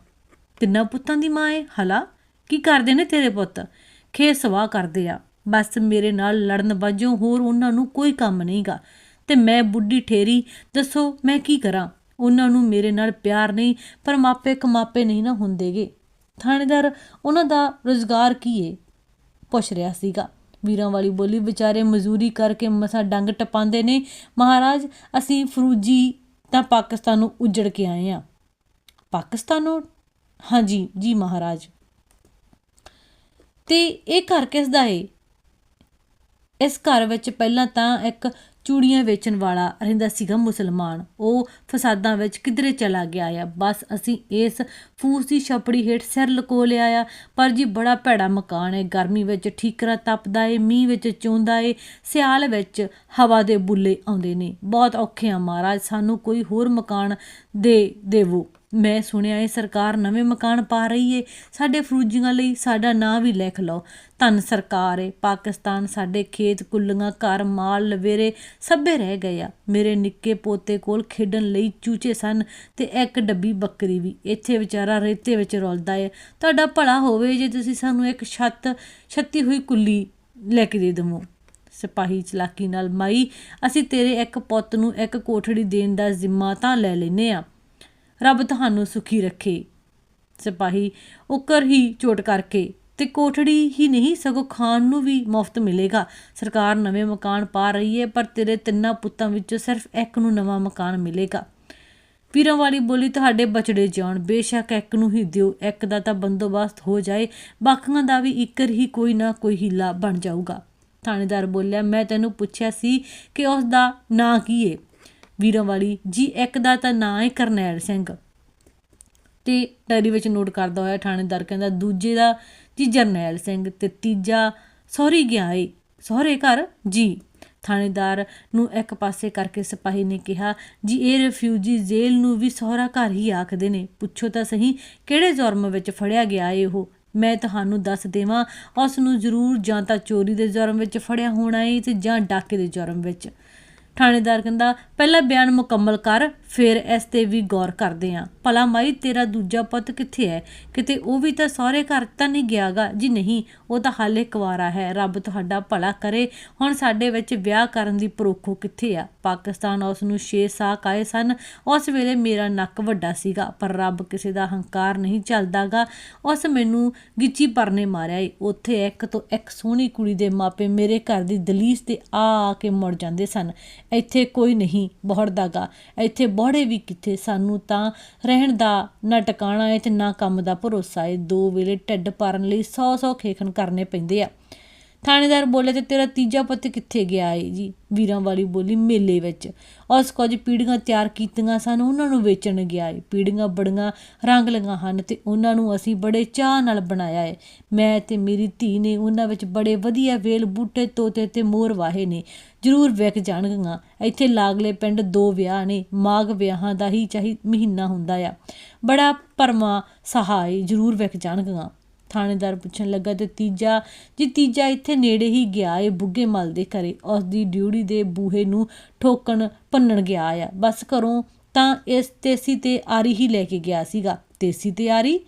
A: ਤਿੰਨਾਂ ਪੁੱਤਾਂ ਦੀ ਮਾਂ ਏ ਹਲਾ, ਕੀ ਕਰਦੇ ਨੇ ਤੇਰੇ ਪੁੱਤ? ਖੇ ਸਵਾਹ ਕਰਦੇ ਆ। ਬਸ ਮੇਰੇ ਨਾਲ ਲੜਨ ਵਾਜੋਂ ਹੋਰ ਉਹਨਾਂ ਨੂੰ ਕੋਈ ਕੰਮ ਨਹੀਂਗਾ। ਤੇ ਮੈਂ ਬੁੱਢੀ ਠੇਰੀ, ਦੱਸੋ ਮੈਂ ਕੀ ਕਰਾਂ? ਉਹਨਾਂ ਨੂੰ ਮੇਰੇ ਨਾਲ ਪਿਆਰ ਨਹੀਂ, ਪਰ ਮਾਪੇ ਕਮਾਪੇ ਨਹੀਂ ਨਾ ਹੁੰਦੇਗੇ। ਥਾਣੇਦਾਰ, ਉਹਨਾਂ ਦਾ ਰੋਜ਼ਗਾਰ ਕੀ ਏ? ਪੁੱਛ ਰਿਹਾ ਸੀਗਾ। ਵੀਰਾਂ ਵਾਲੀ ਬੋਲੀ ਵਿਚਾਰੇ ਮਜ਼ਦੂਰੀ ਕਰਕੇ ਮਸਾ ਡੰਗ ਟਪਾਉਂਦੇ ਨੇ। ਮਹਾਰਾਜ, ਅਸੀਂ ਫਰੂਜੀ ਤਾਂ ਪਾਕਿਸਤਾਨ ਨੂੰ ਉਜੜ ਕੇ ਆਏ ਆ। ਪਾਕਿਸਤਾਨੋਂ? ਹਾਂਜੀ, ਜੀ ਮਹਾਰਾਜ। ਤੇ ਇਹ ਘਰ ਕਿਸ ਦਾ ਏ? ਇਸ ਘਰ ਵਿੱਚ ਪਹਿਲਾਂ ਤਾਂ ਇੱਕ ਚੂੜੀਆਂ ਵੇਚਣ ਵਾਲਾ ਰਹਿੰਦਾ ਸੀਗਾ ਮੁਸਲਮਾਨ। ਉਹ ਫਸਾਦਾਂ ਵਿੱਚ ਕਿਧਰੇ ਚਲਾ ਗਿਆ ਆ। ਬਸ ਅਸੀਂ ਇਸ ਫੂਸ ਦੀ ਛਪੜੀ ਹੇਠ ਸਿਰ ਲਕੋ ਲਿਆ ਆ। ਪਰ ਜੀ ਬੜਾ ਭੈੜਾ ਮਕਾਨ ਹੈ ਗਰਮੀ ਵਿੱਚ ਠੀਕਰਾ ਤਪਦਾ ਏ, ਮੀਂਹ ਵਿੱਚ ਚੋਂਦਾ ਏ। ਸਿਆਲ ਵਿੱਚ ਹਵਾ ਦੇ ਬੁੱਲੇ ਆਉਂਦੇ ਨੇ। ਬਹੁਤ ਔਖੇ ਆ ਮਹਾਰਾਜ, ਸਾਨੂੰ ਕੋਈ ਹੋਰ ਮਕਾਨ ਦੇ ਦੇਵੋ। ਮੈਂ ਸੁਣਿਆ ਏ ਸਰਕਾਰ ਨਵੇਂ ਮਕਾਨ ਪਾ ਰਹੀ ਏ। ਸਾਡੇ ਫਰੂਜੀਆਂ ਲਈ ਸਾਡਾ ਨਾਂ ਵੀ ਲਿਖ ਲਓ। ਧੰਨ ਸਰਕਾਰ ਏ। ਪਾਕਿਸਤਾਨ ਸਾਡੇ ਖੇਤ ਕੁੱਲੀਆਂ, ਘਰ, ਮਾਲ ਲਵੇਰੇ ਸਭੇ ਰਹਿ ਗਏ ਆ। ਮੇਰੇ ਨਿੱਕੇ ਪੋਤੇ ਕੋਲ ਖੇਡਣ ਲਈ ਚੂਚੇ ਸਨ ਤੇ ਇੱਕ ਡੱਬੀ ਬੱਕਰੀ ਵੀ। ਇੱਥੇ ਵਿਚਾਰਾ ਰੇਤੇ ਵਿੱਚ ਰੁਲਦਾ ਏ। ਤੁਹਾਡਾ ਭਲਾ ਹੋਵੇ ਜੇ ਤੁਸੀਂ ਸਾਨੂੰ ਇੱਕ ਛੱਤ, ਛੱਤੀ ਹੋਈ ਕੁੱਲੀ ਲੈ ਕੇ ਦੇ ਦਵੋ। ਸਿਪਾਹੀ ਚਲਾਕੀ ਨਾਲ ਮਾਈ, ਅਸੀਂ ਤੇਰੇ ਇੱਕ ਪੁੱਤ ਨੂੰ ਇੱਕ ਕੋਠੜੀ ਦੇਣ ਦਾ ਜ਼ਿੰਮਾ ਤਾਂ ਲੈ ਲੈਨੇ ਆ। ਰੱਬ ਤੁਹਾਨੂੰ ਸੁਖੀ ਰੱਖੇ। ਸਿਪਾਹੀ ਉਕਰ ਹੀ ਚੋਟ ਕਰਕੇ ਤੇ ਕੋਠੜੀ ਹੀ ਨਹੀਂ, ਸਗੋਂ ਖਾਣ ਨੂੰ ਵੀ ਮੁਫਤ ਮਿਲੇਗਾ। ਸਰਕਾਰ ਨਵੇਂ ਮਕਾਨ ਪਾ ਰਹੀ ਹੈ, ਪਰ ਤੇਰੇ ਤਿੰਨਾਂ ਪੁੱਤਾਂ ਵਿੱਚੋਂ ਸਿਰਫ ਇੱਕ ਨੂੰ ਨਵਾਂ ਮਕਾਨ ਮਿਲੇਗਾ। ਵੀਰਾਂ ਵਾਲੀ ਬੋਲੀ, ਤੁਹਾਡੇ ਬਚੜੇ ਜਾਣ। ਬੇਸ਼ੱਕ ਇੱਕ ਨੂੰ ਹੀ ਦਿਓ। ਇੱਕ ਦਾ ਤਾਂ ਬੰਦੋਬਸਤ ਹੋ ਜਾਏ, ਬਾਕੀਆਂ ਦਾ ਵੀ ਇੱਕਰ ਹੀ ਕੋਈ ਨਾ ਕੋਈ ਹੀਲਾ ਬਣ ਜਾਊਗਾ। ਥਾਣੇਦਾਰ ਬੋਲਿਆ, ਮੈਂ ਤੈਨੂੰ ਪੁੱਛਿਆ ਸੀ ਕਿ ਉਸ ਦਾ ਨਾਂ ਕੀ ਏ? ਵੀਰਾਂ ਵਾਲੀ ਜੀ ਇੱਕ ਦਾ ਤਾਂ ਨਾਂ ਹੈ ਕਰਨੈਲ ਸਿੰਘ। ਤੇ ਡਾਇਰੀ ਵਿੱਚ ਨੋਟ ਕਰਦਾ ਹੋਇਆ ਥਾਣੇਦਾਰ ਕਹਿੰਦਾ, ਦੂਜੇ ਦਾ ਜੀ ਜਰਨੈਲ ਸਿੰਘ ਤੇ ਤੀਜਾ ਸਹੁਰੀ ਗਿਆ ਏ, ਸਹੁਰੇ ਘਰ ਜੀ। ਥਾਣੇਦਾਰ ਨੂੰ ਇੱਕ ਪਾਸੇ ਕਰਕੇ ਸਿਪਾਹੀ ਨੇ ਕਿਹਾ, ਜੀ ਇਹ ਰਿਫਿਊਜੀ ਜੇਲ੍ਹ ਨੂੰ ਵੀ ਸਹੁਰਾ ਘਰ ਹੀ ਆਖਦੇ ਨੇ। ਪੁੱਛੋ ਤਾਂ ਸਹੀ, ਕਿਹੜੇ ਜੁਰਮ ਵਿੱਚ ਫੜਿਆ ਗਿਆ ਏ ਉਹ? ਮੈਂ ਤੁਹਾਨੂੰ ਦੱਸ ਦੇਵਾਂ, ਉਸ ਨੂੰ ਜ਼ਰੂਰ ਜਾਂ ਤਾਂ ਚੋਰੀ ਦੇ ਜੁਰਮ ਵਿੱਚ ਫੜਿਆ ਹੋਣਾ ਏ ਤੇ ਜਾਂ ਡਾਕੇ ਦੇ ਜੁਰਮ ਵਿੱਚ। ਥਾਣੇਦਾਰ ਕਹਿੰਦਾ ਪਹਿਲਾਂ ਬਿਆਨ ਮੁਕੰਮਲ ਕਰ ਫਿਰ ਇਸ ਤੇ ਵੀ ਗੌਰ ਕਰਦੇ ਹਾਂ ਭਲਾ ਮਾਈ, ਤੇਰਾ ਦੂਜਾ ਪੁੱਤ ਕਿੱਥੇ ਹੈ? ਕਿਤੇ ਉਹ ਵੀ ਤਾਂ ਸਹੁਰੇ ਘਰ ਤਾਂ ਨਹੀਂ ਗਿਆਗਾ। ਜੀ ਨਹੀਂ, ਉਹ ਤਾਂ ਹਾਲੇ ਕੁਵਾਰਾ ਹੈ। ਰੱਬ ਤੁਹਾਡਾ ਭਲਾ ਕਰੇ। ਹੁਣ ਸਾਡੇ ਵਿੱਚ ਵਿਆਹ ਕਰਨ ਦੀ ਪਰੋਖੋ ਕਿੱਥੇ ਆ? ਪਾਕਿਸਤਾਨ ਉਸ ਨੂੰ ਛੇ ਸਾਕ ਆਏ ਸਨ। ਉਸ ਵੇਲੇ ਮੇਰਾ ਨੱਕ ਵੱਡਾ ਸੀਗਾ, ਪਰ ਰੱਬ ਕਿਸੇ ਦਾ ਹੰਕਾਰ ਨਹੀਂ ਚੱਲਦਾਗਾ ਉਸ ਮੈਨੂੰ ਗਿੱਚੀ ਪਰਨੇ ਮਾਰਿਆ ਏ। ਉੱਥੇ ਇੱਕ ਤੋਂ ਇੱਕ ਸੋਹਣੀ ਕੁੜੀ ਦੇ ਮਾਪੇ ਮੇਰੇ ਘਰ ਦੀ ਦਲੀਸ ਤੇ ਆ ਆ ਕੇ ਮੁੜ ਜਾਂਦੇ ਸਨ। ਇੱਥੇ ਕੋਈ ਨਹੀਂ ਬਹੁੜਦਾਗਾ ਇੱਥੇ ਬੋੜੇ ਵੀ ਕਿੱਥੇ? ਸਾਨੂੰ ਤਾਂ ਰਹਿ ਰਹਿਣ ਦਾ, ਨਾ ਟਿਕਾਣਾ ਹੈ ਤੇ ਨਾ ਕੰਮ ਦਾ ਭਰੋਸਾ ਹੈ ਦੋ ਵੇਲੇ ਢਿੱਡ ਭਰਨ ਲਈ 100 100 ਖੇਖਣ ਕਰਨੇ ਪੈਂਦੇ ਆ। ਥਾਣੇਦਾਰ ਬੋਲੇ ਤੇ ਤੇਰਾ ਤੀਜਾ ਪੁੱਤ ਕਿੱਥੇ ਗਿਆ ਏ ਜੀ? ਵੀਰਾਂ ਵਾਲੀ ਬੋਲੀ ਮੇਲੇ ਵਿੱਚ। ਉਸ ਕੁਝ ਪੀੜੀਆਂ ਤਿਆਰ ਕੀਤੀਆਂ ਸਨ, ਉਹਨਾਂ ਨੂੰ ਵੇਚਣ ਗਿਆ ਏ। ਪੀੜੀਆਂ ਬੜੀਆਂ ਰੰਗ ਲਈਆਂ ਹਨ ਤੇ ਉਹਨਾਂ ਨੂੰ ਅਸੀਂ ਬੜੇ ਚਾਹ ਨਾਲ ਬਣਾਇਆ ਏ। ਮੈਂ ਤੇ ਮੇਰੀ ਧੀ ਨੇ ਉਹਨਾਂ ਵਿੱਚ ਬੜੇ ਵਧੀਆ ਵੇਲ, ਬੂਟੇ, ਤੋਤੇ ਤੇ ਮੋਰ ਵਾਹੇ ਨੇ। ਜ਼ਰੂਰ ਵਿਕ ਜਾਣਗੀਆਂ। ਇੱਥੇ ਲਾਗਲੇ ਪਿੰਡ ਦੋ ਵਿਆਹ ਨੇ। ਮਾਘ ਵਿਆਹਾਂ ਦਾ ਹੀ ਚਾਹੀ ਮਹੀਨਾ ਹੁੰਦਾ ਆ। ਬੜਾ ਪਰਮਾ ਸਹਾਈ ਜ਼ਰੂਰ ਵਿਕ ਜਾਣਗੀਆਂ। ਥਾਣੇਦਾਰ ਪੁੱਛਣ ਲੱਗਾ ਤੇ ਤੀਜਾ, ਜੀ ਤੀਜਾ ਇੱਥੇ ਨੇੜੇ ਹੀ ਗਿਆ ਏ ਬੁੱਗੇ ਮਲ ਦੇ ਘਰੇ। ਉਸ ਦੀ ਡਿਊੜੀ ਦੇ ਬੂਹੇ ਨੂੰ ਠੋਕਣ ਭੰਨਣ ਗਿਆ ਆ। ਬਸ ਘਰੋਂ ਤਾਂ ਇਸ ਤੇਸੀ ਤੇ ਆਰੀ ਹੀ ਲੈ ਕੇ ਗਿਆ ਸੀਗਾ। ਤੇਸੀ ਤੇ ਆਰੀ?